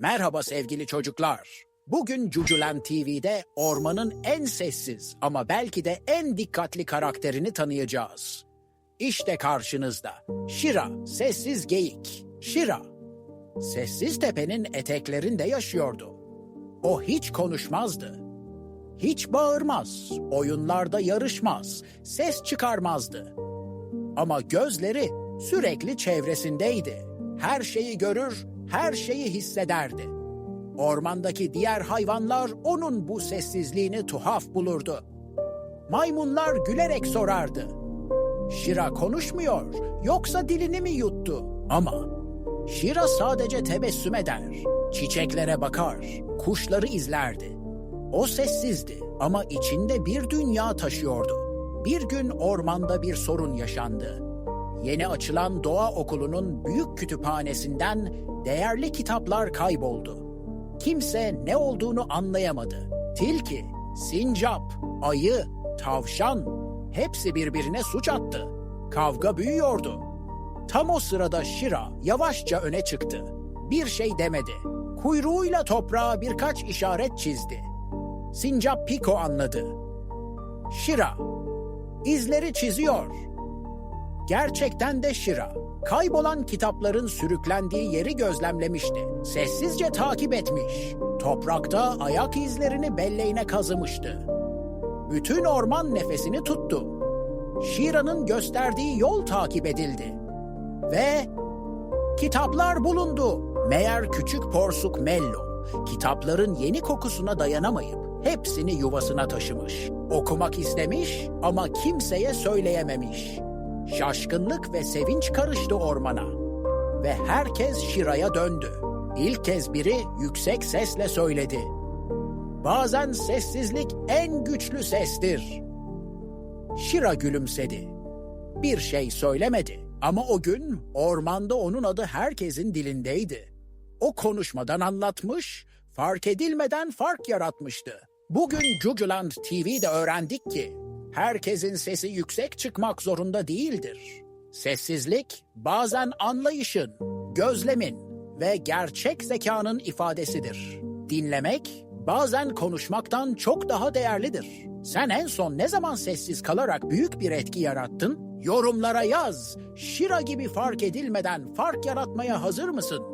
Merhaba sevgili çocuklar. Bugün Cuculen TV'de ormanın en sessiz ama belki de en dikkatli karakterini tanıyacağız. İşte karşınızda Şira, sessiz geyik. Şira, sessiz tepenin eteklerinde yaşıyordu. O hiç konuşmazdı. Hiç bağırmaz, oyunlarda yarışmaz, ses çıkarmazdı. Ama gözleri sürekli çevresindeydi. Her şeyi görür, her şeyi hissederdi. Ormandaki diğer hayvanlar onun bu sessizliğini tuhaf bulurdu. Maymunlar gülerek sorardı. Şira konuşmuyor, yoksa dilini mi yuttu? Ama Şira sadece tebessüm eder, çiçeklere bakar, kuşları izlerdi. O sessizdi ama içinde bir dünya taşıyordu. Bir gün ormanda bir sorun yaşandı. Yeni açılan doğa okulunun büyük kütüphanesinden değerli kitaplar kayboldu. Kimse ne olduğunu anlayamadı. Tilki, sincap, ayı, tavşan hepsi birbirine suç attı. Kavga büyüyordu. Tam o sırada Şira yavaşça öne çıktı. Bir şey demedi. Kuyruğuyla toprağa birkaç işaret çizdi. Sincap Piko anladı. Şira, izleri çiziyor. Gerçekten de Şira, kaybolan kitapların sürüklendiği yeri gözlemlemişti. Sessizce takip etmiş. Toprakta ayak izlerini belleğine kazımıştı. Bütün orman nefesini tuttu. Şira'nın gösterdiği yol takip edildi. Ve kitaplar bulundu. Meğer küçük porsuk Mello, kitapların yeni kokusuna dayanamayıp hepsini yuvasına taşımış. Okumak istemiş ama kimseye söyleyememiş. Şaşkınlık ve sevinç karıştı ormana. Ve herkes Şira'ya döndü. İlk kez biri yüksek sesle söyledi. Bazen sessizlik en güçlü sestir. Şira gülümsedi. Bir şey söylemedi ama o gün ormanda onun adı herkesin dilindeydi. O konuşmadan anlatmış, fark edilmeden fark yaratmıştı. Bugün Cuculand TV'de öğrendik ki herkesin sesi yüksek çıkmak zorunda değildir. Sessizlik bazen anlayışın, gözlemin ve gerçek zekanın ifadesidir. Dinlemek bazen konuşmaktan çok daha değerlidir. Sen en son ne zaman sessiz kalarak büyük bir etki yarattın? Yorumlara yaz. Şira gibi fark edilmeden fark yaratmaya hazır mısın?